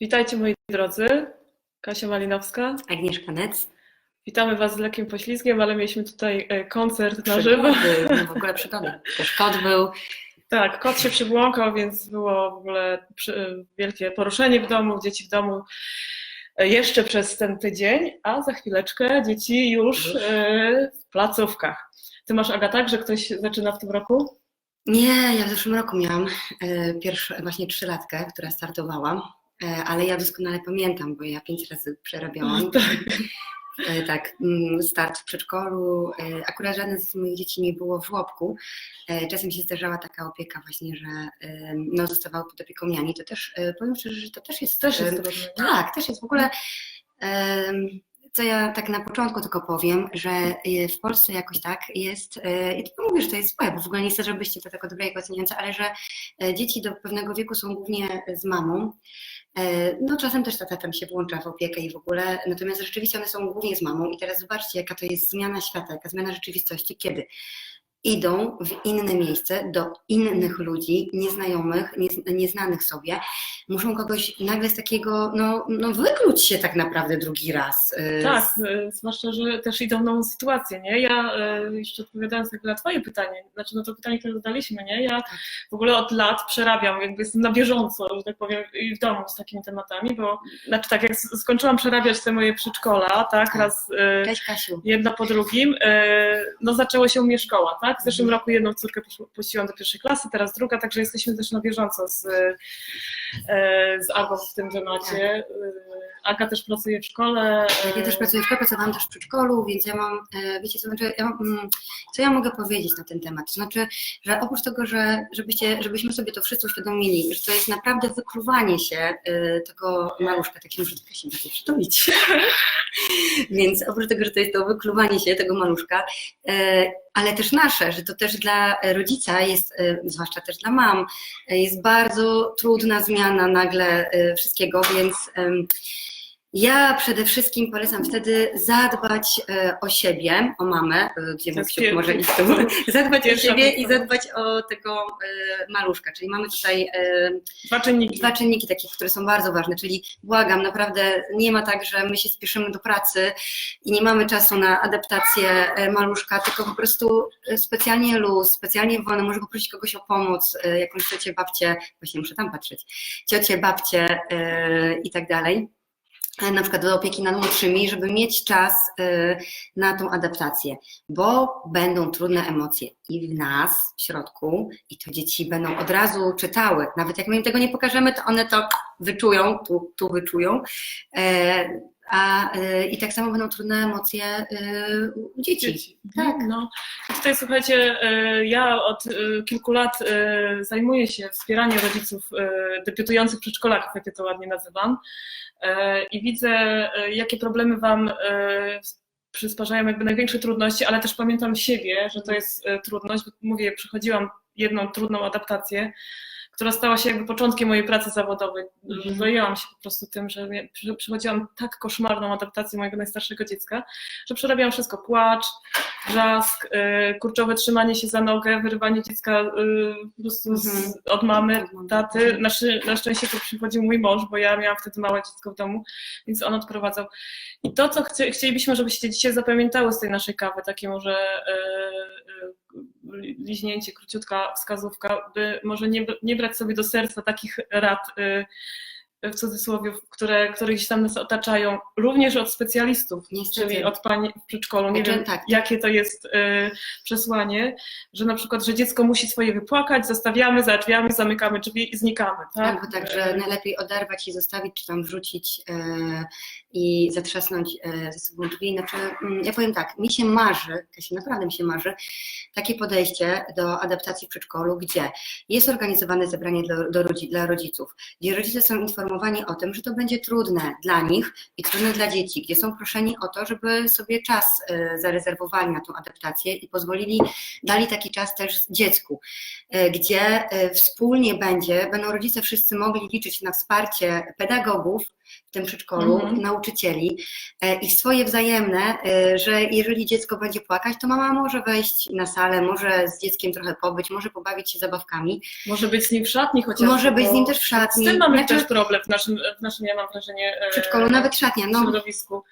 Witajcie moi drodzy. Kasia Malinowska. Agnieszka Nec. Witamy Was z lekkim poślizgiem, ale mieliśmy tutaj e, koncert na żywo. No w ogóle przygody. Też kot był. Tak, kot się przybłąkał, więc było w ogóle wielkie poruszenie w domu, dzieci w domu e, jeszcze przez ten tydzień, a za chwileczkę dzieci już e, w placówkach. Ty masz, Aga, tak, że ktoś zaczyna w tym roku? Nie, ja w zeszłym roku miałam pierwszą, właśnie trzylatkę, która startowała, ale ja doskonale pamiętam, bo ja pięć razy przerabiałam. E, tak, mm, start w przedszkolu. E, akurat żadne z moich dzieci nie było w żłobku. E, czasem się zdarzała taka opieka właśnie, że e, no, zostawały pod opieką niani. To też, e, powiem szczerze, że to też jest... Też jest e, nie? Tak, też jest w ogóle. em, Co ja tak na początku tylko powiem, że e, w Polsce jakoś tak jest, e, i tylko mówię, że to jest złe, bo w ogóle nie chcę, żebyście to tak odbierali jako oceniające, ale że e, dzieci do pewnego wieku są głównie z mamą. E, No czasem też tata tam się włącza w opiekę i w ogóle, natomiast rzeczywiście one są głównie z mamą i teraz zobaczcie, jaka to jest zmiana świata, jaka zmiana rzeczywistości, kiedy idą w inne miejsce do innych ludzi, nieznajomych, niez- nieznanych sobie, muszą kogoś nagle z takiego, no, no wykluć się tak naprawdę drugi raz. y, Tak, e, zwłaszcza, że też idą w nową sytuację, nie? Ja e, jeszcze odpowiadając jakby na Twoje pytanie, znaczy no to pytanie, które zadaliśmy, nie? Ja w ogóle od lat przerabiam, jakby jestem na bieżąco, że tak powiem, i w domu z takimi tematami, bo znaczy tak, jak skończyłam przerabiać te moje przedszkola, tak, Tak. raz Cześć Kasiu. jedno po drugim, no zaczęło się u mnie szkoła, tak? W zeszłym roku jedną córkę puściłam do pierwszej klasy, teraz druga, także jesteśmy też na bieżąco z, e, z Agą w tym temacie. E, Aga też pracuje w szkole. e, Ja też pracuję w szkole, pracowałam też w przedszkolu, więc ja mam, wiecie co, znaczy, ja, mm, co ja mogę powiedzieć na ten temat? Znaczy, że oprócz tego, że żebyście, żebyśmy sobie to wszyscy uświadomili, że to jest naprawdę wykluwanie się tego maluszka, tak się muszę trochę się bardziej przytulić. Więc oprócz tego, że to jest to wykluwanie się tego maluszka, ale też nasze, że to też dla rodzica jest, e, zwłaszcza też dla mam, e, jest bardzo trudna zmiana nagle e, wszystkiego, więc ja przede wszystkim polecam wtedy zadbać e, o siebie, o mamę, e, gdzie Maksiu pier- może iść tym, zadbać o siebie i zadbać o tego e, maluszka, czyli mamy tutaj Dwa czynniki. dwa czynniki takie, które są bardzo ważne, czyli błagam, naprawdę nie ma tak, że my się spieszymy do pracy i nie mamy czasu na adaptację maluszka, tylko po prostu specjalnie luz, specjalnie wolno, może poprosić kogoś o pomoc, jakąś ciocię, babcię, właśnie muszę tam patrzeć, ciocię, babcię i tak dalej. E, Na przykład do opieki nad młodszymi, żeby mieć czas e, na tą adaptację, bo będą trudne emocje i w nas, w środku, i to dzieci będą od razu czytały. Nawet jak my im tego nie pokażemy, to one to wyczują, tu, tu wyczują. A, e, I tak samo będą trudne emocje e, u dzieci. Dzieci. Tak. No. I tutaj słuchajcie, e, ja od e, kilku lat e, zajmuję się wspieraniem rodziców e, debiutujących przedszkolaków, jak ja to ładnie nazywam. I widzę, jakie problemy Wam przysparzają jakby największe trudności, ale też pamiętam siebie, że to jest trudność. Mówię, przechodziłam jedną trudną adaptację, która stała się jakby początkiem mojej pracy zawodowej. Mhm. Zajęłam się po prostu tym, że przechodziłam tak koszmarną adaptację mojego najstarszego dziecka, że przerabiałam wszystko. Płacz, wrzask, y, kurczowe trzymanie się za nogę, wyrywanie dziecka y, po prostu z, Mhm. od mamy, taty. Na, szy- na szczęście to przychodził mój mąż, bo ja miałam wtedy małe dziecko w domu, więc on odprowadzał. I to, co chcie, chcielibyśmy, żebyście dzisiaj zapamiętały z tej naszej kawy, takie może y, y, liźnięcie, króciutka wskazówka, by może nie, nie brać sobie do serca takich rad, y, w cudzysłowie, które, które gdzieś tam nas otaczają, również od specjalistów, Niestety. czyli od pani w przedszkolu. Nie Znaczy, wiem, tak. jakie to jest y, przesłanie, że na przykład, że dziecko musi swoje wypłakać, zostawiamy za drzwiami, zamykamy drzwi i znikamy. Tak? Albo tak, że najlepiej oderwać i zostawić, czy tam wrzucić e, i zatrzasnąć e, ze sobą drzwi. Znaczy, mm, ja powiem tak, mi się marzy, Kasia, naprawdę mi się marzy, takie podejście do adaptacji w przedszkolu, gdzie jest organizowane zebranie dla, do rodzi, dla rodziców, gdzie rodzice są informowani o tym, że to będzie trudne dla nich i trudne dla dzieci, gdzie są proszeni o to, żeby sobie czas e, zarezerwowali na tą adaptację i pozwolili, dali taki czas też dziecku, e, gdzie e, wspólnie będzie, będą rodzice wszyscy mogli liczyć na wsparcie pedagogów, w tym przedszkolu, Mhm. nauczycieli e, i swoje wzajemne, e, że jeżeli dziecko będzie płakać, to mama może wejść na salę, może z dzieckiem trochę pobyć, może pobawić się zabawkami, Może być z nim w szatni chociaż. może być z nim też w szatni. Z tym mamy Znaczy, też problem w naszym, w naszym, ja mam wrażenie, e, przedszkolu, nawet szatnia, no. środowisku.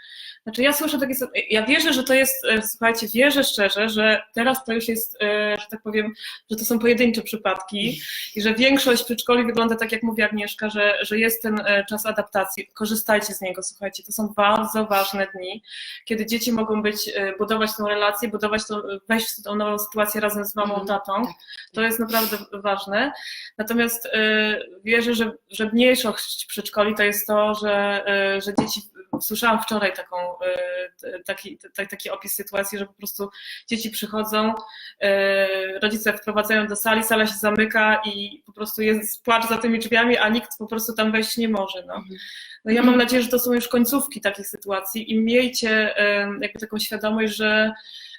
Znaczy ja słyszę takie, ja wierzę, że to jest, słuchajcie, wierzę szczerze, że teraz to już jest, że tak powiem, że to są pojedyncze przypadki i że większość przedszkoli wygląda tak, jak mówi Agnieszka, że, że jest ten czas adaptacji. Korzystajcie z niego, słuchajcie, to są bardzo ważne dni, kiedy dzieci mogą być, e, budować tą relację, budować tą, wejść w tą nową sytuację razem z mamą, Mhm, tatą. tak. To jest naprawdę ważne. Natomiast e, wierzę, że, że mniejszość przedszkoli to jest to, że, e, że dzieci. Słyszałam wczoraj taką, e, taki, taki opis sytuacji, że po prostu dzieci przychodzą, e, rodzice wprowadzają do sali, sala się zamyka i po prostu jest płacz za tymi drzwiami, a nikt po prostu tam wejść nie może. No. Mhm. No ja mam nadzieję, że to są już końcówki takich sytuacji i miejcie e, jakby taką świadomość, że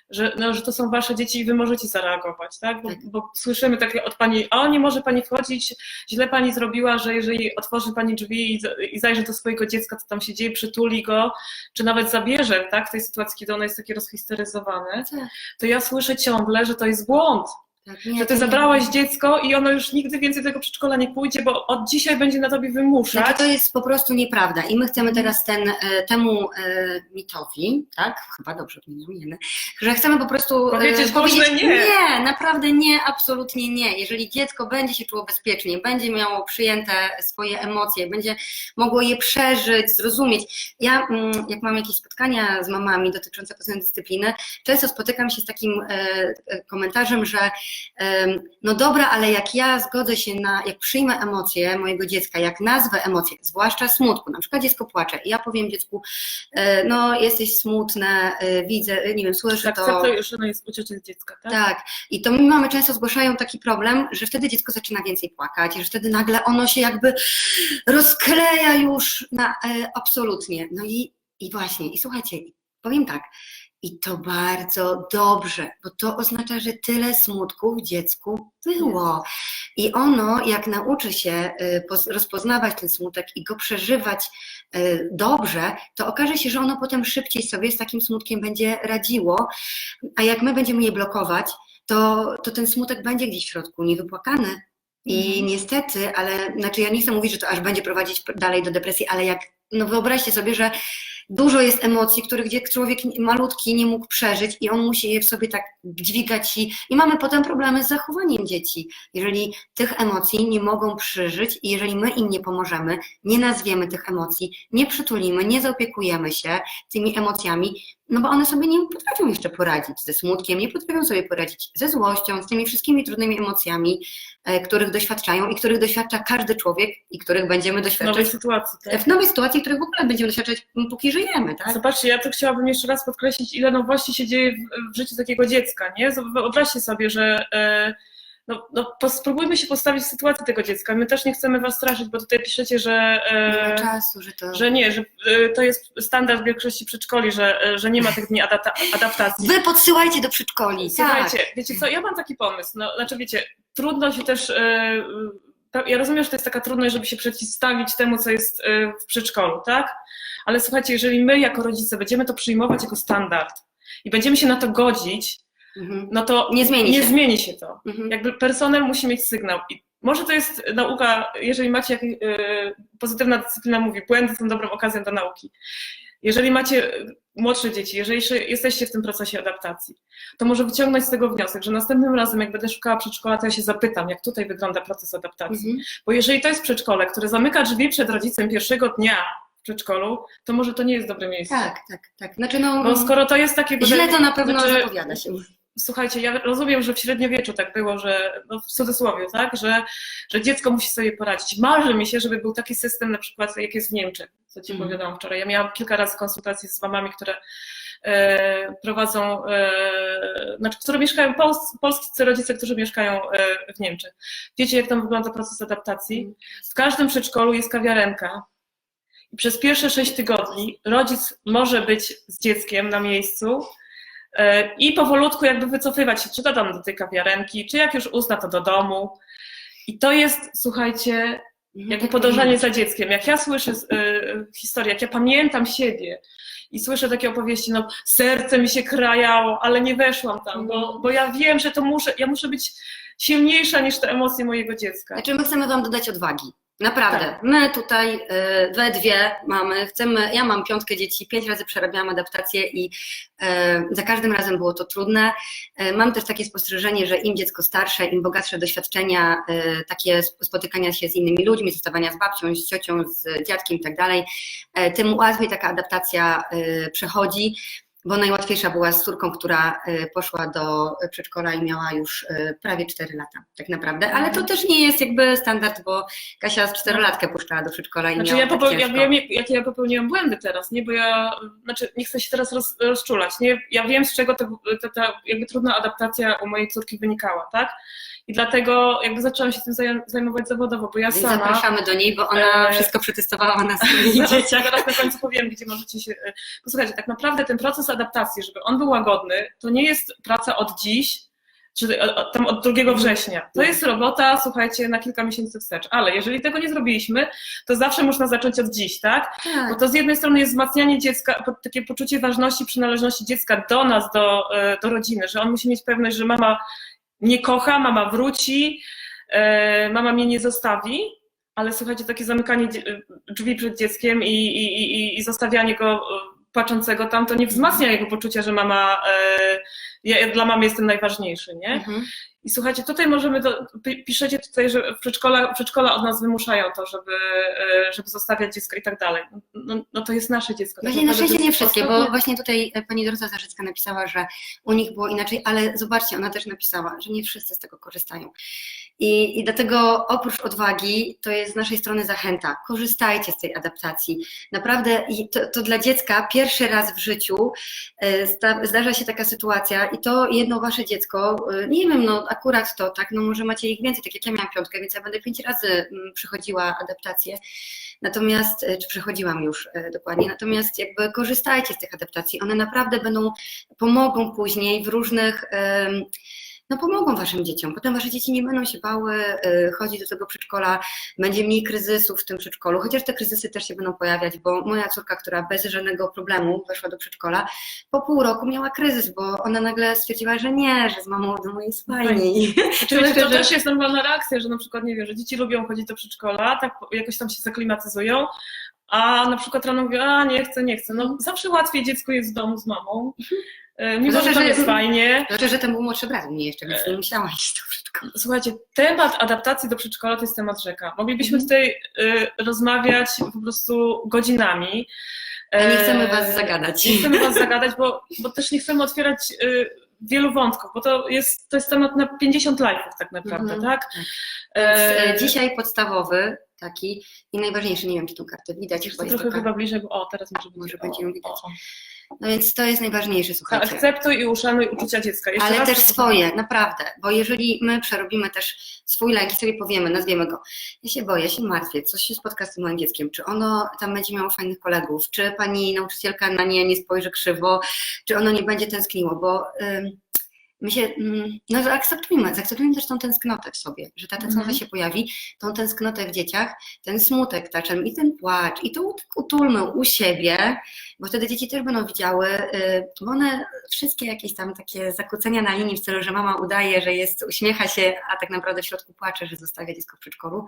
że, no, że to są wasze dzieci i wy możecie zareagować, tak? Bo, Tak. bo słyszymy takie od pani, o nie może pani wchodzić, źle pani zrobiła, że jeżeli otworzy pani drzwi i, i zajrzy do swojego dziecka, co tam się dzieje, przytuli go, czy nawet zabierze, tak? W tej sytuacji, kiedy ono jest takie rozhisteryzowane, Tak, to ja słyszę ciągle, że to jest błąd, tak, nie, że ty nie- zabrałaś dziecko i ono już nigdy więcej do tego przedszkola nie pójdzie, bo od dzisiaj będzie na tobie wymuszać. Znaczy, to jest po prostu nieprawda i my chcemy teraz ten, e, temu e, mitowi, tak, chyba dobrze odmieniam, nie, że chcemy po prostu e, Powiedzieć głośne nie. nie, naprawdę nie, absolutnie nie. Jeżeli dziecko będzie się czuło bezpiecznie, będzie miało przyjęte swoje emocje, będzie mogło je przeżyć, zrozumieć. Ja, mm, jak mam jakieś spotkania z mamami dotyczące poznania dyscypliny, często spotykam się z takim e, e, komentarzem, że no dobra, ale jak ja zgodzę się na, jak przyjmę emocje mojego dziecka, jak nazwę emocje, zwłaszcza smutku, na przykład dziecko płacze i ja powiem dziecku, e, no jesteś smutne, widzę, e, nie wiem, słyszę to. Akceptuj, że ono jest ucieczy dziecka, tak? Tak, i to mi mamy często zgłaszają taki problem, że wtedy dziecko zaczyna więcej płakać, że wtedy nagle ono się jakby rozkleja już na e, absolutnie. No i, i właśnie, i słuchajcie, powiem tak, i to bardzo dobrze, bo to oznacza, że tyle smutku w dziecku było. I ono, jak nauczy się poz- rozpoznawać ten smutek i go przeżywać e, dobrze, to okaże się, że ono potem szybciej sobie z takim smutkiem będzie radziło, a jak my będziemy je blokować, to, to ten smutek będzie gdzieś w środku, niewypłakany. I Mhm. niestety, ale znaczy ja nie chcę mówić, że to aż będzie prowadzić dalej do depresji, ale jak, no wyobraźcie sobie, że dużo jest emocji, których człowiek malutki nie mógł przeżyć i on musi je w sobie tak dźwigać i, i mamy potem problemy z zachowaniem dzieci. Jeżeli tych emocji nie mogą przeżyć i jeżeli my im nie pomożemy, nie nazwiemy tych emocji, nie przytulimy, nie zaopiekujemy się tymi emocjami, no bo one sobie nie potrafią jeszcze poradzić ze smutkiem, nie potrafią sobie poradzić ze złością, z tymi wszystkimi trudnymi emocjami, e, których doświadczają i których doświadcza każdy człowiek i których będziemy W nowej doświadczać sytuacji, tak? w nowej sytuacji, których w ogóle będziemy doświadczać, póki żyjemy, tak? Zobaczcie, ja tu chciałabym jeszcze raz podkreślić, ile nowości się dzieje w, w życiu takiego dziecka, nie? Wyobraźcie sobie, że e, no, no, spróbujmy się postawić w sytuacji tego dziecka. My też nie chcemy was straszyć, bo tutaj piszecie, że, e, czasu, że to... że nie, że e, to jest standard w większości przedszkoli, że, e, że nie ma tych dni adapta adaptacji. Wy podsyłajcie do przedszkoli, Słuchajcie, tak. wiecie co, ja mam taki pomysł, no, znaczy wiecie, trudno się też, e, ja rozumiem, że to jest taka trudność, żeby się przeciwstawić temu, co jest w przedszkolu, tak? Ale słuchajcie, jeżeli my jako rodzice będziemy to przyjmować jako standard i będziemy się na to godzić, Mhm. no to Nie zmieni nie się. zmieni się to. Mhm. Jakby personel musi mieć sygnał. I może to jest nauka, jeżeli macie jakieś, e, pozytywna dyscyplina mówi, błędy są dobrą okazją do nauki. Jeżeli macie e, młodsze dzieci, jeżeli jesteście w tym procesie adaptacji, to może wyciągnąć z tego wniosek, że następnym razem, jak będę szukała przedszkola, to ja się zapytam, jak tutaj wygląda proces adaptacji. Mhm. Bo jeżeli to jest przedszkole, które zamyka drzwi przed rodzicem pierwszego dnia w przedszkolu, to może to nie jest dobre miejsce. Tak, tak, tak. Znaczy no, Bo skoro to jest takie... źle to na pewno znaczy, zapowiada się. Słuchajcie, ja rozumiem, że w średniowieczu tak było, że no w cudzysłowie, tak, że, że dziecko musi sobie poradzić. Marzy mi się, żeby był taki system na przykład, jak jest w Niemczech, co Ci Mhm. powiedziałam wczoraj. Ja miałam kilka razy konsultacji z mamami, które e, prowadzą, e, znaczy, które mieszkają, pols, polscy rodzice, którzy mieszkają e, w Niemczech. Wiecie, jak tam wygląda proces adaptacji? W każdym przedszkolu jest kawiarenka. I przez pierwsze sześć tygodni rodzic może być z dzieckiem na miejscu, i powolutku jakby wycofywać się, czy to tam do tej kawiarenki, czy jak już uzna to do domu. I to jest, słuchajcie, Mhm, jakby podążanie za dzieckiem. Jak ja słyszę z, y, historie, jak ja pamiętam siebie i słyszę takie opowieści, no serce mi się krajało, ale nie weszłam tam, bo, bo ja wiem, że to muszę, ja muszę być silniejsza niż te emocje mojego dziecka. Znaczy my chcemy Wam dodać odwagi. Naprawdę. Tak. My tutaj y, we dwie mamy, chcemy, ja mam piątkę dzieci, pięć razy przerabiałam adaptację i y, za każdym razem było to trudne. Y, mam też takie spostrzeżenie, że im dziecko starsze, im bogatsze doświadczenia, y, takie sp- spotykania się z innymi ludźmi, zostawania z babcią, z ciocią, z dziadkiem i tak dalej, tym łatwiej taka adaptacja y, przechodzi. Bo najłatwiejsza była z córką, która y, poszła do przedszkola i miała już y, prawie 4 lata, tak naprawdę. Ale to też nie jest jakby standard, bo Kasia z czterolatkę puszczała do przedszkola i Znaczy miała ja, tak popeł- ja wiem, jak- jakie ja popełniłam błędy teraz, nie? Bo ja, znaczy nie chcę się teraz roz, rozczulać, nie? Ja wiem, z czego ta jakby trudna adaptacja u mojej córki wynikała, tak? I dlatego jakby zaczęłam się tym zaj- zajmować zawodowo, bo ja sama... zapraszamy do niej, bo ona E, wszystko przetestowała na swoich dzieciach. zaraz na końcu powiem, gdzie możecie się. e, Posłuchajcie, tak naprawdę ten proces adaptacji, żeby on był łagodny, to nie jest praca od dziś, czy tam od 2 września. To jest robota, słuchajcie, na kilka miesięcy wstecz. Ale jeżeli tego nie zrobiliśmy, to zawsze można zacząć od dziś, tak? Bo Tak. to z jednej strony jest wzmacnianie dziecka, takie poczucie ważności, przynależności dziecka do nas, do, e, do rodziny, że on musi mieć pewność, że mama nie kocha, mama wróci, e, mama mnie nie zostawi, ale słuchajcie, takie zamykanie drzwi przed dzieckiem i, i, i, i zostawianie go e, płaczącego tam, to nie wzmacnia jego poczucia, że mama, e, ja, dla mamy jestem najważniejszy, nie? Mhm. I słuchajcie, tutaj możemy, do, pi- piszecie tutaj, że przedszkola, przedszkola od nas wymuszają to, żeby, e, żeby zostawiać dziecko i tak dalej. No, no to jest nasze dziecko. tak Właśnie na naprawdę szczęście to nie wszystkie, bo właśnie tutaj e, pani Dorota Zarzycka napisała, że u nich było inaczej, ale zobaczcie, ona też napisała, że nie wszyscy z tego korzystają. I, I dlatego oprócz odwagi, to jest z naszej strony zachęta. Korzystajcie z tej adaptacji. Naprawdę to, to dla dziecka pierwszy raz w życiu e, zdarza się taka sytuacja i to jedno wasze dziecko, nie wiem, no akurat to, tak, no może macie ich więcej, tak jak ja miałam piątkę, więc ja będę pięć razy mm, przechodziła adaptację. Natomiast, e, czy przechodziłam już e, dokładnie, natomiast jakby korzystajcie z tych adaptacji. One naprawdę będą, pomogą później w różnych, em, no pomogą waszym dzieciom. Potem wasze dzieci nie będą się bały e, chodzić do tego przedszkola, będzie mniej kryzysów w tym przedszkolu, chociaż te kryzysy też się będą pojawiać, bo moja córka, która bez żadnego problemu weszła do przedszkola, po pół roku miała kryzys, bo ona nagle stwierdziła, że nie, że z mamą w domu jest fajniej. Oczywiście to że- też jest normalna reakcja, że na przykład, nie wiem, że dzieci lubią chodzić do przedszkola, tak jakoś tam się zaklimatyzują, a na przykład rano mówią, a nie chcę, nie chcę. No zawsze łatwiej dziecko jest w domu z mamą, e, mimo Znaczy, że tam że- jest fajnie. Znaczy, że ten był młodszy brat mnie jeszcze, więc nie musiała iść do przedszkola. Słuchajcie, temat adaptacji do przedszkola to jest temat rzeka. Moglibyśmy Mhm. tutaj y, rozmawiać po prostu godzinami. A nie E, chcemy was zagadać. Nie chcemy was zagadać, bo, bo też nie chcemy otwierać y, wielu wątków, bo to jest, to jest temat na 50 lajków tak naprawdę, Mhm. tak? Tak. E, Więc, e, dzisiaj podstawowy taki i najważniejszy, nie wiem czy tą kartę widać, chyba trochę taka. chyba bliżej, bo o, teraz może, Może będzie, ją widać. o, o. No więc to jest najważniejsze, słuchajcie. Akceptuj i uszanuj uczucia dziecka. Jeszcze Ale też swoje, naprawdę, bo jeżeli my przerobimy też swój lęk i sobie powiemy, nazwiemy go, ja się boję, ja się martwię, coś się spotka z tym moim dzieckiem, czy ono tam będzie miało fajnych kolegów, czy pani nauczycielka na nie nie spojrzy krzywo, czy ono nie będzie tęskniło, bo ym, my się, ym, no zaakceptujmy, zaakceptujmy też tą tęsknotę w sobie, że ta tęsknota Mhm. się pojawi, tą tęsknotę w dzieciach, ten smutek taczem i ten płacz i to ut- utulmy u siebie, bo wtedy dzieci też będą widziały, y, bo one wszystkie jakieś tam takie zakłócenia na linii w stylu, że mama udaje, że jest, uśmiecha się, a tak naprawdę w środku płacze, że zostawia dziecko w przedszkolu.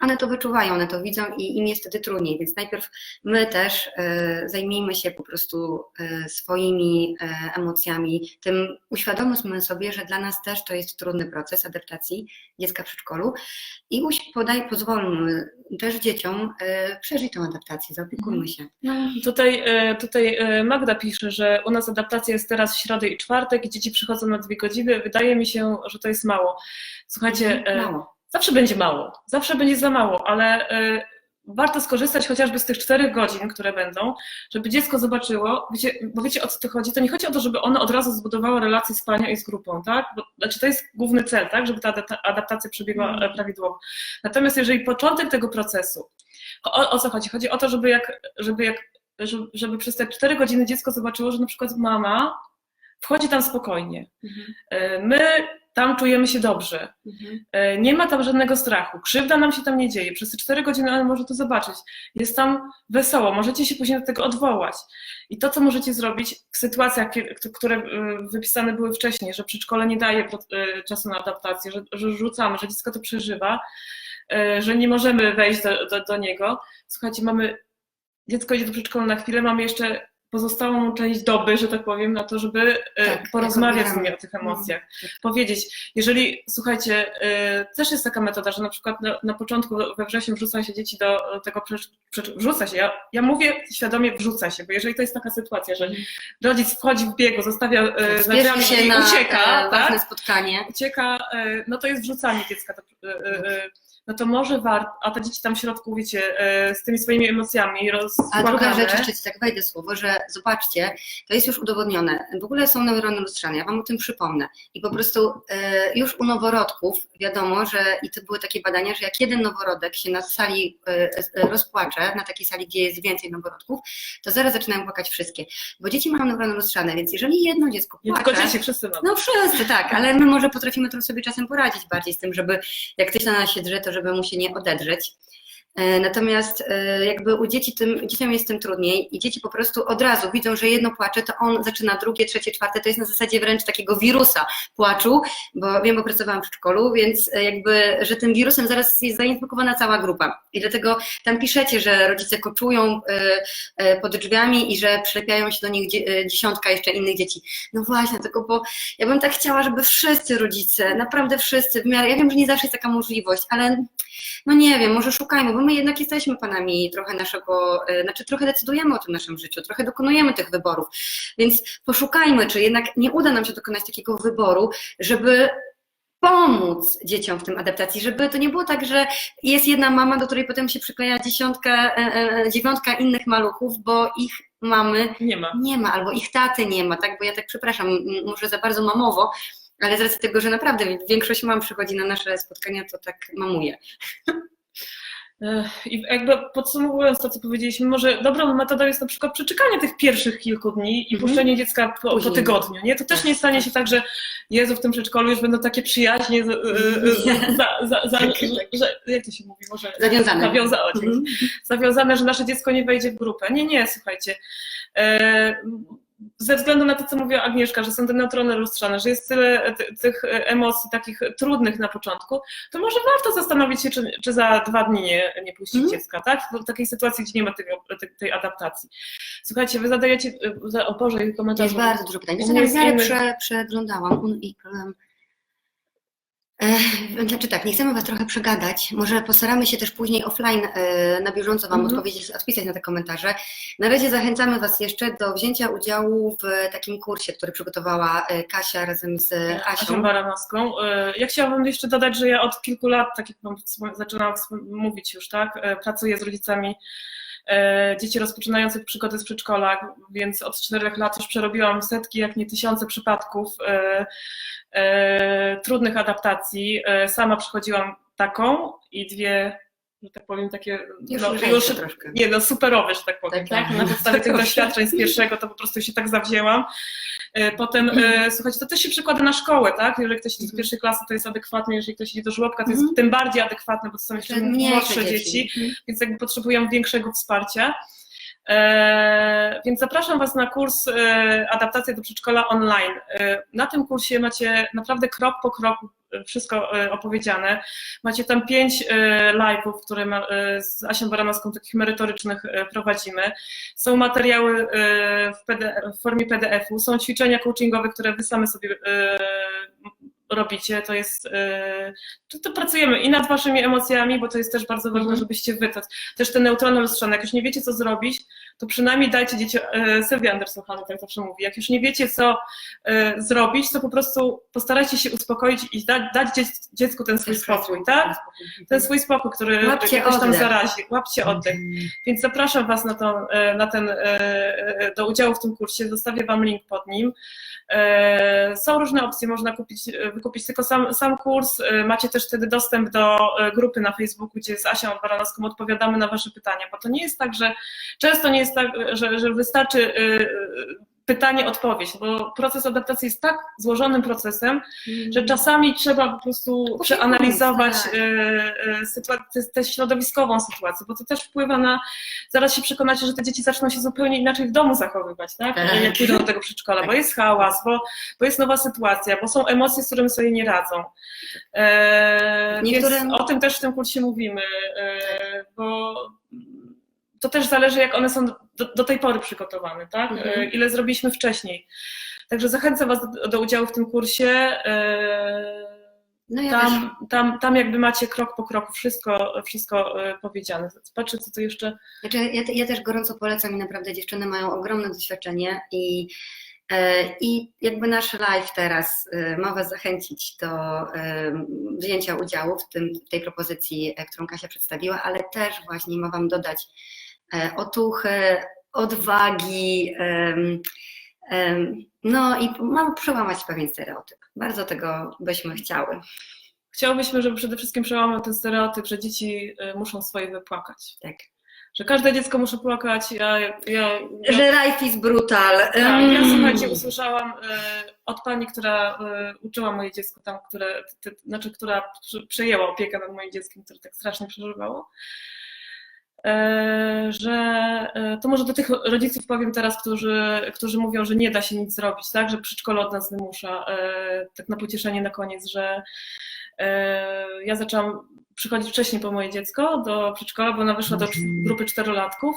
One to wyczuwają, one to widzą i im jest wtedy trudniej, więc najpierw my też y, zajmijmy się po prostu y, swoimi emocjami, tym uświadommy sobie, że dla nas też to jest trudny proces adaptacji dziecka w przedszkolu i podaj, pozwólmy też dzieciom przeżyć tą adaptację, zaopiekujmy się. No, tutaj, tutaj e, Magda pisze, że u nas adaptacja jest teraz w środę i czwartek i dzieci przychodzą na dwie godziny. Wydaje mi się, że to jest mało. Słuchajcie, e, Mało. zawsze będzie mało, zawsze będzie za mało, ale e, warto skorzystać chociażby z tych czterech godzin, które będą, żeby dziecko zobaczyło, wiecie, bo wiecie o co to chodzi? To nie chodzi o to, żeby ono od razu zbudowało relacje z panią i z grupą, tak? Bo, znaczy to jest główny cel, tak? Żeby ta adapta- adaptacja przebiegła Mhm. e, prawidłowo. Natomiast jeżeli początek tego procesu, o, o co chodzi? Chodzi o to, żeby jak, żeby jak żeby, przez te cztery godziny dziecko zobaczyło, że na przykład mama wchodzi tam spokojnie. E, My tam czujemy się dobrze. Mhm. E, Nie ma tam żadnego strachu. Krzywda nam się tam nie dzieje. Przez te cztery godziny on może to zobaczyć. Jest tam wesoło. Możecie się później do tego odwołać. I to, co możecie zrobić w sytuacjach, które e, wypisane były wcześniej, że przedszkole nie daje czasu na adaptację, że, że rzucamy, że dziecko to przeżywa, że nie możemy wejść do, do, do niego. Słuchajcie, mamy dziecko idzie do przedszkola na chwilę, mamy jeszcze pozostałą część doby, że tak powiem, na to, żeby e, Tak, porozmawiać jak z nimi o tych emocjach. Powiedzieć, jeżeli, słuchajcie, e, też jest taka metoda, że na przykład na, na początku we wrześniu wrzuca się dzieci do tego, przedsz- przedsz- wrzuca się, ja, ja mówię świadomie wrzuca się, bo jeżeli to jest taka sytuacja, że rodzic wchodzi w biegu, zostawia e, drzwiami się i na ucieka, e, ważne tak? spotkanie. ucieka, e, no to jest wrzucanie dziecka. do- e, e, e, No to może warto, a te dzieci tam w środku, wiecie, e, z tymi swoimi emocjami A druga rozpłakane. rzecz, jeszcze ci tak wejdę słowo, że zobaczcie, to jest już udowodnione. W ogóle są neurony lustrzane, ja wam o tym przypomnę. I po prostu e, już u noworodków wiadomo, że i to były takie badania, że jak jeden noworodek się na sali e, rozpłacze, na takiej sali, gdzie jest więcej noworodków, to zaraz zaczynają płakać wszystkie. Bo dzieci mają neurony lustrzane, więc jeżeli jedno dziecko Nie płacze... tylko dzieci, wszyscy mamy. No wszyscy, tak, ale my może potrafimy to sobie czasem poradzić bardziej z tym, żeby jak ktoś na nas się drze, to żeby mu się nie odedrzeć. E, Natomiast e, jakby u dzieci tym, dzieciom jest tym trudniej i dzieci po prostu od razu widzą, że jedno płacze, to on zaczyna drugie, trzecie, czwarte, to jest na zasadzie wręcz takiego wirusa płaczu, bo wiem, bo pracowałam w przedszkolu, więc e, jakby, że tym wirusem zaraz jest zainfekowana cała grupa i dlatego tam piszecie, że rodzice koczują pod drzwiami i że przylepiają się do nich dzie- dziesiątka jeszcze innych dzieci. No właśnie, tylko bo ja bym tak chciała, żeby wszyscy rodzice, naprawdę wszyscy, w miarę, ja wiem, że nie zawsze jest taka możliwość, ale no nie wiem, może szukajmy, bo my jednak jesteśmy panami trochę naszego, e, znaczy trochę decydujemy o tym naszym życiu, trochę dokonujemy tych wyborów, więc poszukajmy, czy jednak nie uda nam się dokonać takiego wyboru, żeby pomóc dzieciom w tym adaptacji, żeby to nie było tak, że jest jedna mama, do której potem się przykleja dziesiątka, e, e, dziewiątka innych maluchów, bo ich mamy Nie ma. nie ma, albo ich taty nie ma, tak? Bo ja tak przepraszam, może za bardzo mamowo, ale z racji tego, że naprawdę większość mam przychodzi na nasze spotkania, to tak mamuje. I jakby podsumowując to, co powiedzieliśmy, może dobrą metodą jest na przykład przeczekanie tych pierwszych kilku dni i Mhm. puszczenie dziecka po, po tygodniu. Nie? To też nie stanie się tak, że Jezu, w tym przedszkolu już będą takie przyjaźnie z, z, Nie. za, za, za, że, jak to się mówi, może Zawiązane. zawiązane, Mhm. zawiązane, że nasze dziecko nie wejdzie w grupę. Nie, nie, słuchajcie. E, ze względu na to, co mówiła Agnieszka, że są te neutrony lustrzane, że jest tyle ty- tych emocji takich trudnych na początku, to może warto zastanowić się, czy, czy za dwa dni nie, nie puścić Mhm. dziecka, tak? W takiej sytuacji, gdzie nie ma tego, tej, adaptacji. Słuchajcie, wy zadajecie, za- o Boże, Jest komentarze. bardzo dużo pytań. Ja jest prze, przeglądałam. I problem. E, Znaczy tak, nie chcemy Was trochę przegadać. Może postaramy się też później offline e, na bieżąco Wam Mhm. odpowiedzieć, odpisać na te komentarze. Na razie zachęcamy Was jeszcze do wzięcia udziału w takim kursie, który przygotowała e, Kasia razem z Asią Asią. Baranowską. E, Ja chciałabym jeszcze dodać, że ja od kilku lat, tak jak wam zaczynałam mówić już, tak, e, pracuję z rodzicami e, dzieci rozpoczynających przygody z przedszkola, więc od czterech lat już przerobiłam setki, jak nie tysiące przypadków e, e, trudnych adaptacji. E, Sama przechodziłam taką i dwie, że tak powiem, takie Już no, lżejsze troszkę. nie no, superowe, że tak powiem. Tak, Tak, tak. Na podstawie tych doświadczeń z pierwszego to po prostu się tak zawzięłam. E, Potem, e, słuchajcie, to też się przekłada na szkołę, tak? Jeżeli ktoś idzie do Mhm. pierwszej klasy, to jest adekwatne, jeżeli ktoś idzie do żłobka, to jest Mhm. tym bardziej adekwatne, bo to są jeszcze młodsze dzieci, Mhm. więc jakby potrzebują większego wsparcia. E, więc zapraszam Was na kurs e, Adaptacja do przedszkola online. E, na tym kursie macie naprawdę krok po kroku wszystko e, opowiedziane. Macie tam pięć e, live'ów, które e, z Asią Baranowską takich merytorycznych prowadzimy. Są materiały w, PD, w formie PDF-u, są ćwiczenia coachingowe, które Wy same sobie robicie. To jest, to, to pracujemy i nad Waszymi emocjami, bo to jest też bardzo ważne, Mhm. żebyście Wy to, też te neutrony lustrzane, jak już nie wiecie, co zrobić, to przynajmniej dajcie dzieciom, e, Sylwia Anderson Hanna tak zawsze mówi, jak już nie wiecie, co e, zrobić, to po prostu postarajcie się uspokoić i dać, dać dziec- dziecku ten swój spokój, tak? Ten swój spokój, który Łapcie jakoś tam oddech. zarazi. Łapcie oddech. Więc zapraszam Was na, to, e, na ten, do udziału w tym kursie, zostawię Wam link pod nim. Są różne opcje, można kupić, wykupić tylko sam, sam kurs. Macie też wtedy dostęp do grupy na Facebooku, gdzie z Asią Baranowską odpowiadamy na Wasze pytania, bo to nie jest tak, że często nie jest tak, że, że wystarczy e, pytanie-odpowiedź, bo proces adaptacji jest tak złożonym procesem, że czasami trzeba po prostu przeanalizować tak. e, sytuację, tę środowiskową sytuację, bo to też wpływa na, zaraz się przekonacie, że te dzieci zaczną się zupełnie inaczej w domu zachowywać, tak? Tak. Jak pójdą do tego przedszkola, bo jest hałas, bo, bo jest nowa sytuacja, bo są emocje, z którymi sobie nie radzą. E, Niektórym- o tym też w tym kursie mówimy, e, bo to też zależy, jak one są do, do tej pory przygotowane, tak? Mhm. E, Ile zrobiliśmy wcześniej. Także zachęcam Was do, do udziału w tym kursie. E, No ja Tam, tam, tam jakby macie krok po kroku wszystko, wszystko e, powiedziane. Patrzę, co tu jeszcze. Znaczy, ja, ja też gorąco polecam i naprawdę dziewczyny mają ogromne doświadczenie i, i jakby nasz live teraz e, ma Was zachęcić do e, wzięcia udziału w, tym, tej propozycji, e, którą Kasia przedstawiła, ale też właśnie ma Wam dodać e, otuchy, odwagi, no i mam przełamać pewien stereotyp. Bardzo tego byśmy chciały. Chciałbyśmy, żeby przede wszystkim przełamał ten stereotyp, że dzieci e, muszą swoje wypłakać. Tak. Że każde dziecko musi płakać. Ja, ja, ja, Że life is brutal. Tak, Em, ja słuchajcie, usłyszałam e, od pani, która e, uczyła moje dziecko tam, które, znaczy, która przejęła opiekę nad moim dzieckiem, które tak strasznie przeżywało, e, że to może do tych rodziców powiem teraz, którzy, którzy mówią, że nie da się nic zrobić, tak, że przedszkole od nas wymusza, tak na pocieszenie na koniec, że ja zaczęłam przychodzić wcześniej po moje dziecko do przedszkola, bo ona wyszła do cz- grupy czterolatków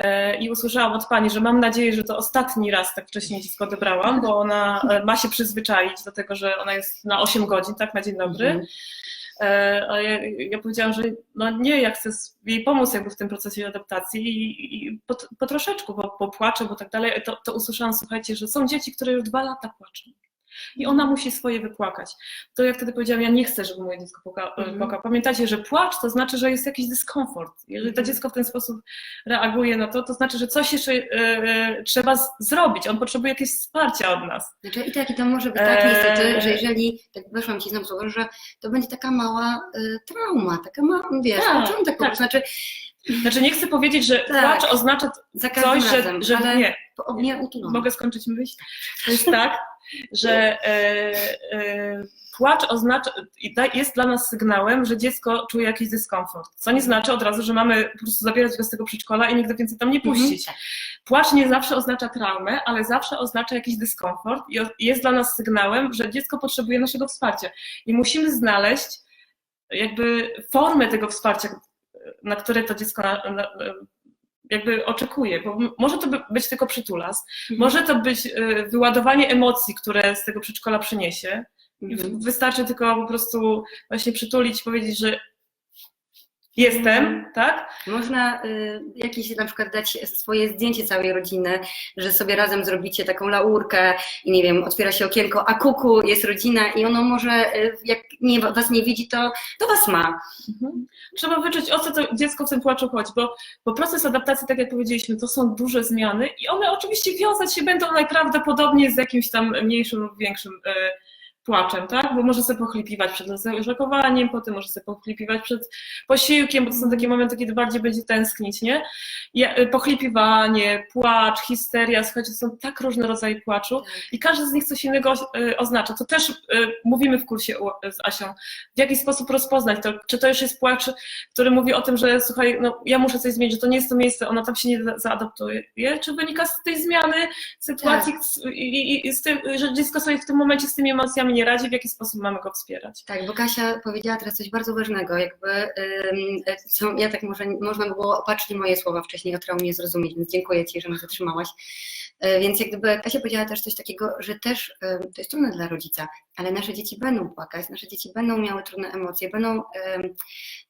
E, i usłyszałam od pani, że mam nadzieję, że to ostatni raz tak wcześniej dziecko odebrałam, bo ona e, ma się przyzwyczaić do tego, że ona jest na 8 godzin, tak, na dzień dobry. Mhm. E, A ja, ja powiedziałam, że no nie, ja chcę jej pomóc jakby w tym procesie adaptacji i, i po, po troszeczku, bo, bo płaczę, bo tak dalej. To, to usłyszałam, słuchajcie, że są dzieci, które już dwa lata płaczą. I ona musi swoje wypłakać. To ja wtedy powiedziałam, ja nie chcę, żeby moje dziecko płaka- Mhm. płakało. Pamiętajcie, że płacz to znaczy, że jest jakiś dyskomfort. Jeżeli to Mhm. dziecko w ten sposób reaguje na to, to znaczy, że coś jeszcze e, e, trzeba z- zrobić. On potrzebuje jakiegoś wsparcia od nas. Znaczy i tak, i to może być tak niestety, że jeżeli, tak weszłam Ci znowu słowo, że to będzie taka mała y, trauma, taka mała, wiesz, Tak, początek po tak. prostu, znaczy Znaczy nie chcę powiedzieć, że Tak. płacz oznacza coś, że, razem, że ale nie. nie. Mogę skończyć myśl? To jest tak, że e, e, płacz oznacza, jest dla nas sygnałem, że dziecko czuje jakiś dyskomfort. Co nie znaczy od razu, że mamy po prostu zabierać go z tego przedszkola i nigdy więcej tam nie puścić. Mhm. Płacz nie zawsze oznacza traumę, ale zawsze oznacza jakiś dyskomfort i jest dla nas sygnałem, że dziecko potrzebuje naszego wsparcia. I musimy znaleźć jakby formę tego wsparcia, na które to dziecko na, na, jakby oczekuje, bo może to by- być tylko przytulas, Mhm. może to być y, wyładowanie emocji, które z tego przedszkola przyniesie. Mhm. Wystarczy tylko po prostu właśnie przytulić, powiedzieć, że jestem, tak? Można y, jakieś na przykład dać swoje zdjęcie całej rodziny, że sobie razem zrobicie taką laurkę i nie wiem, otwiera się okienko, a kuku jest rodzina i ono może, y, jak nie, was nie widzi, to, to was ma. Mhm. Trzeba wyczuć, o co to dziecko w tym płaczu chodzi, bo, bo proces adaptacji, tak jak powiedzieliśmy, to są duże zmiany i one oczywiście wiązać się będą najprawdopodobniej z jakimś tam mniejszym lub większym e, płaczem, tak? Bo może sobie pochlipiwać przed leżakowaniem, potem może sobie pochlipiwać przed posiłkiem, bo to są takie momenty, kiedy bardziej będzie tęsknić, nie? E, pochlipiwanie, płacz, histeria, słuchajcie, to są tak różne rodzaje płaczu i każdy z nich coś innego e, oznacza. To też e, mówimy w kursie z Asią, w jaki sposób rozpoznać to, czy to już jest płacz, który mówi o tym, że słuchaj, no, ja muszę coś zmienić, że to nie jest to miejsce, ona tam się nie za- zaadaptuje, czy wynika z tej zmiany sytuacji z, i, i, i z tym, że dziecko sobie w tym momencie z tymi emocjami nie radzi, w jaki sposób mamy go wspierać. Tak, bo Kasia powiedziała teraz coś bardzo ważnego, jakby, co ja tak może, można by było opacznie moje słowa wcześniej o traumie zrozumieć, więc dziękuję Ci, że mnie zatrzymałaś. Y, Więc jak gdyby Kasia powiedziała też coś takiego, że też ym, to jest trudne dla rodzica, ale nasze dzieci będą płakać, nasze dzieci będą miały trudne emocje, będą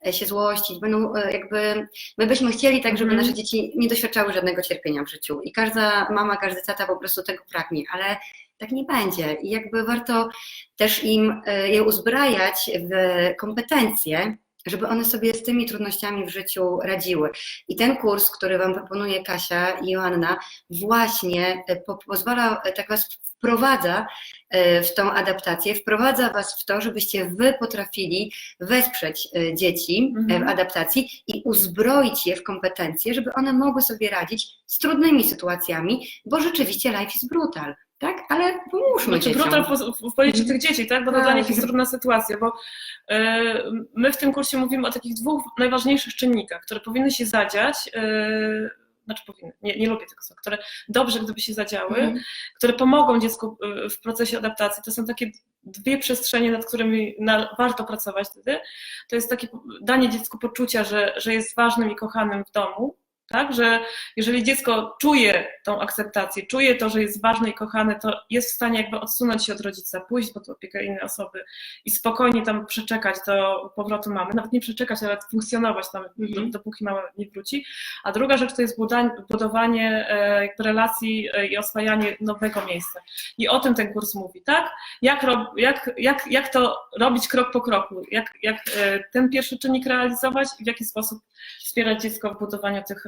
ym, się złościć, będą jakby, my byśmy chcieli tak, żeby Mhm. nasze dzieci nie doświadczały żadnego cierpienia w życiu i każda mama, każdy tata po prostu tego pragnie, ale tak nie będzie i jakby warto też im e, je uzbrajać w kompetencje, żeby one sobie z tymi trudnościami w życiu radziły. I ten kurs, który Wam proponuje Kasia i Joanna, właśnie e, po, pozwala, e, tak Was wprowadza e, w tą adaptację, wprowadza Was w to, żebyście Wy potrafili wesprzeć dzieci w Mhm. adaptacji i uzbroić je w kompetencje, żeby one mogły sobie radzić z trudnymi sytuacjami, bo rzeczywiście life is brutal, tak? Ale pomóżmy Znaczy dzieciom. brutal w, policie tych dzieci, tak? Bo to Tak. dla nich jest trudna sytuacja, bo e, my w tym kursie mówimy o takich dwóch najważniejszych czynnikach, które powinny się zadziać, e, znaczy powinny, nie, nie lubię tego słowa, które dobrze gdyby się zadziały, Mhm. które pomogą dziecku e, w procesie adaptacji. To są takie dwie przestrzenie, nad którymi na, warto pracować wtedy. To jest takie danie dziecku poczucia, że, że jest ważnym i kochanym w domu, tak? Że jeżeli dziecko czuje tą akceptację, czuje to, że jest ważne i kochane, to jest w stanie jakby odsunąć się od rodzica, pójść pod opiekę innej osoby i spokojnie tam przeczekać do powrotu mamy. Nawet nie przeczekać, ale funkcjonować tam, Mhm. dopóki mama nie wróci. A druga rzecz to jest budowanie e, relacji e, i oswajanie nowego miejsca. I o tym ten kurs mówi, tak? Jak, jak, jak, jak to robić krok po kroku? Jak, jak e, ten pierwszy czynnik realizować i w jaki sposób wspierać dziecko w budowaniu tych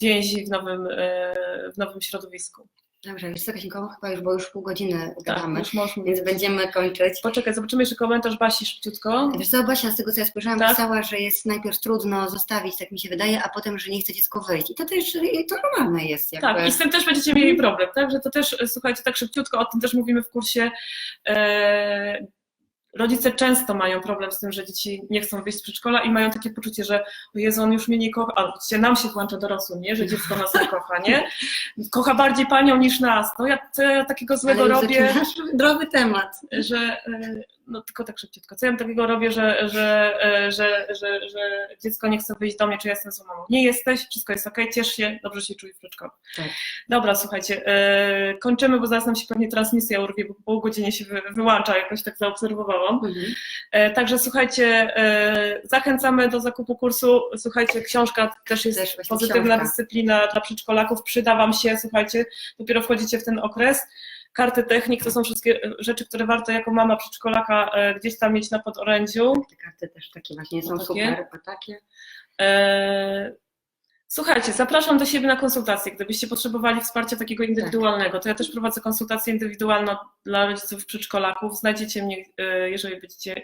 więzi w nowym, e, w nowym środowisku. Dobrze, wiesz co, Kasinko, chyba już, bo już pół godziny Tak, gadamy, już można. więc będziemy kończyć. Poczekaj, zobaczymy jeszcze komentarz Basi szybciutko. Wiesz co, Basia, z tego co ja spojrzałam, Tak. pisała, że jest najpierw trudno zostawić, tak mi się wydaje, a potem, że nie chce dziecko wyjść. I to też i to normalne jest. Jakby. Tak, i z tym też będziecie mieli problem, tak? Że to też, słuchajcie, tak szybciutko, o tym też mówimy w kursie. E, rodzice często mają problem z tym, że dzieci nie chcą wyjść z przedszkola i mają takie poczucie, że o Jezu, on już mnie nie kocha, a widzicie, nam się włącza dorosłym, nie? Że dziecko nas nie kocha, nie? Kocha bardziej panią niż nas. To ja, ja takiego złego robię, Drogi temat. że e, no tylko tak szybciutko. Co ja takiego robię, że, że, e, że, że, że dziecko nie chce wyjść do mnie, czy ja jestem złą mamą? Nie jesteś, wszystko jest okej, ciesz się, dobrze się czuje w przedszkolu. Tak. Dobra, słuchajcie, e, kończymy, bo zaraz nam się pewnie transmisja urwie, bo po pół godzinie się wy, wyłącza, jakoś tak zaobserwowałam. Mhm. E, także słuchajcie, e, zachęcamy do zakupu kursu. Słuchajcie, książka też jest Też pozytywna książka. dyscyplina dla przedszkolaków, przyda Wam się, słuchajcie, dopiero wchodzicie w ten okres. Karty technik to są wszystkie e, rzeczy, które warto jako mama przedszkolaka e, gdzieś tam mieć na podorędziu. Te karty też takie właśnie są No takie? super, takie. Słuchajcie, zapraszam do siebie na konsultacje. Gdybyście potrzebowali wsparcia takiego indywidualnego, to ja też prowadzę konsultację indywidualną dla rodziców przedszkolaków. Znajdziecie mnie, e, jeżeli będziecie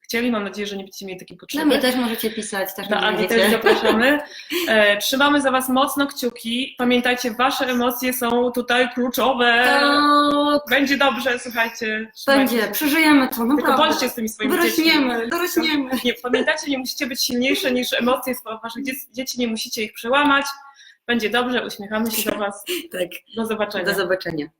chcieli. Mam nadzieję, że nie będziecie mieli takiej Na potrzeby. mnie też możecie pisać, też mnie Agi też zapraszamy. E, Trzymamy za Was mocno kciuki. Pamiętajcie, Wasze emocje są tutaj kluczowe. Tak, Będzie dobrze, słuchajcie. trzymajcie będzie, przeżyjemy to, Tylko naprawdę. bądźcie z tymi swoimi dziećmi. Dorośniemy, dorośniemy. Nie, pamiętajcie, nie musicie być silniejsze niż emocje waszych dzie- dzieci, nie musicie ich przełamać. Będzie dobrze, uśmiechamy się do Was. Tak, Do zobaczenia. do zobaczenia.